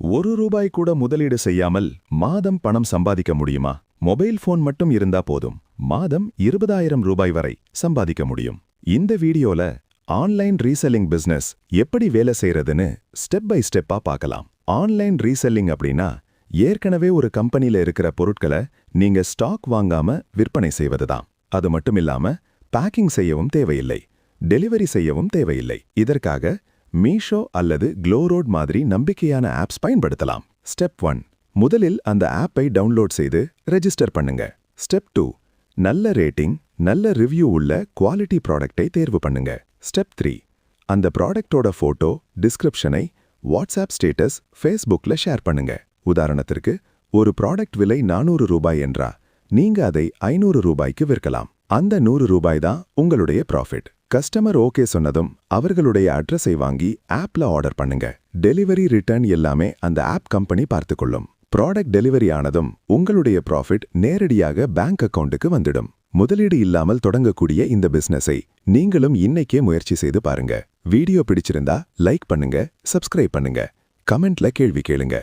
ஒரு ரூபாய் கூட முதலீடு செய்யாமல் மாதம் பணம் சம்பாதிக்க முடியுமா? மொபைல் போன் மட்டும் இருந்தா போதும். மாதம் இருபதாயிரம் ரூபாய் வரை சம்பாதிக்க முடியும். இந்த வீடியோல ஆன்லைன் ரீசெல்லிங் பிசினஸ் எப்படி வேலை செய்யறதுன்னு ஸ்டெப் பை ஸ்டெப்பா பார்க்கலாம். ஆன்லைன் ரீசெல்லிங் அப்படின்னா ஏற்கனவே ஒரு கம்பெனில இருக்கிற பொருட்களை நீங்க ஸ்டாக் வாங்காம விற்பனை செய்வதுதான். அது மட்டும் இல்லாம பேக்கிங் செய்யவும் தேவையில்லை. டெலிவரி செய்யவும் தேவையில்லை. இதற்காக மீஷோ அல்லது க்ளோரோட் மாதிரி நம்பிக்கையான ஆப்ஸ் பயன்படுத்தலாம். ஸ்டெப் ஒன் முதலில் அந்த ஆப்பை டவுன்லோட் செய்து ரெஜிஸ்டர் பண்ணுங்க. ஸ்டெப் டூ நல்ல ரேட்டிங் நல்ல ரிவ்யூ உள்ள குவாலிட்டி ப்ராடக்ட்டை தேர்வு பண்ணுங்க. ஸ்டெப் த்ரீ அந்த ப்ராடக்ட்டோட ஃபோட்டோ டிஸ்கிரிப்ஷனை வாட்ஸ்அப் ஸ்டேட்டஸ் ஃபேஸ்புக்ல ஷேர் பண்ணுங்க. உதாரணத்திற்கு ஒரு ப்ராடக்ட் விலை நானூறு ரூபாய் என்றா நீங்க அதை ஐநூறு ரூபாய்க்கு விற்கலாம். அந்த நூறு ரூபாய் தான் உங்களுடைய ப்ராஃபிட் கஸ்டமர் ஓகே சொன்னதும் அவர்களுடைய அட்ரஸை வாங்கி ஆப்ல ஆர்டர் பண்ணுங்க. டெலிவரி ரிட்டர்ன் எல்லாமே அந்த ஆப் கம்பெனி பார்த்துக்கொள்ளும். ப்ராடக்ட் டெலிவரி ஆனதும் உங்களுடைய ப்ராஃபிட் நேரடியாக பேங்க் அக்கவுண்ட்டுக்கு வந்துடும். முதலீடு இல்லாமல் தொடங்கக்கூடிய இந்த பிசினஸை நீங்களும் இன்னைக்கே முயற்சி செய்து பாருங்க. வீடியோ பிடிச்சிருந்தா லைக் பண்ணுங்க சப்ஸ்கிரைப் பண்ணுங்க. கமெண்ட்ல கேள்வி கேளுங்க.